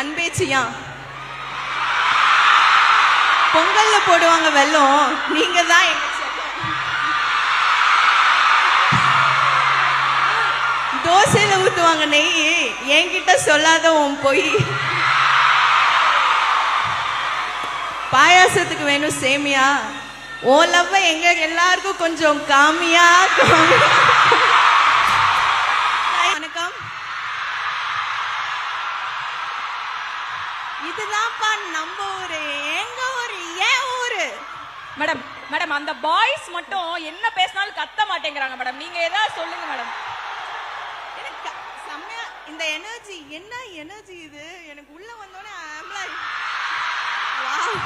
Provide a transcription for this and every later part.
அன்பேச்சியா பொங்கல்ல போடுவாங்க வெல்லம் நீங்க தான் தோசையில ஊத்துவாங்க நெய். என்கிட்ட சொல்லாத உன் பொய். பாயாசத்துக்கு வேணும் சேமியா. ஓ லவ்வ எங்க எல்லாருக்கும் கொஞ்சம் காமியா? காமியா. இதுதான்ப்பா நம்ம ஊரு. எங்க ஊரு? ஏன் ஊரு. மேடம் மேடம் அந்த பாய்ஸ் மட்டும் என்ன பேசினாலும் கத்த மாட்டேங்கிறாங்க மேடம். நீங்க ஏதாவது சொல்லுங்க மேடம். எனக்கு செம்மையா இந்த எனர்ஜி என்ன எனர்ஜி இது? எனக்கு உள்ள வந்தோடனே I'm like, wow.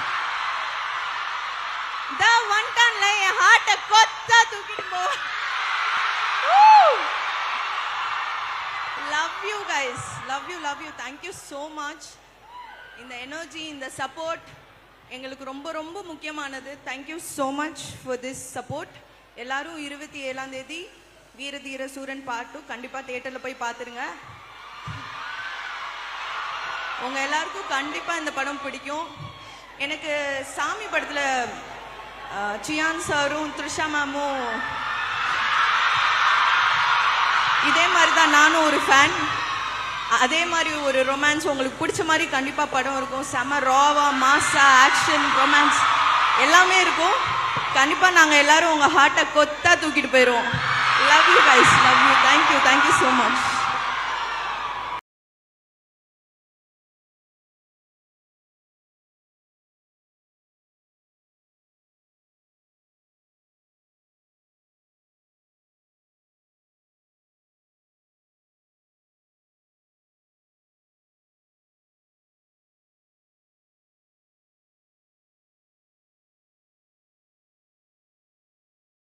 என் ஹார்ட்டை கொத்தா தூக்கிட்டு போ. Love you guys love you love you thank you so much இந்த எனர்ஜி இந்த சப்போர்ட் எங்களுக்கு ரொம்ப ரொம்ப முக்கியமானது. Thank you so much for this support எல்லாரும் இருபத்தி ஏழாம் தேதி வீர தீர சூரன் பார்ட் கண்டிப்பாக தியேட்டரில் போய் பார்த்துருங்க. உங்கள் எல்லாருக்கும் கண்டிப்பாக இந்த படம் பிடிக்கும். எனக்கு சாமி படத்தில் சியான் சாரும் த்ரிஷா மேமும் இதே மாதிரி தான் நானும் ஒரு ஃபேன் அதே மாதிரி ஒரு ரொமான்ஸ் உங்களுக்கு பிடிச்ச மாதிரி கண்டிப்பா படம் இருக்கும். செம ராவா மாசா ஆக்ஷன் ரொமான்ஸ் எல்லாமே இருக்கும். கண்டிப்பா நாங்க எல்லாரும் உங்க ஹார்ட்டை கொத்தா தூக்கிட்டு போயிடுவோம் love you guys love you thank you thank you so much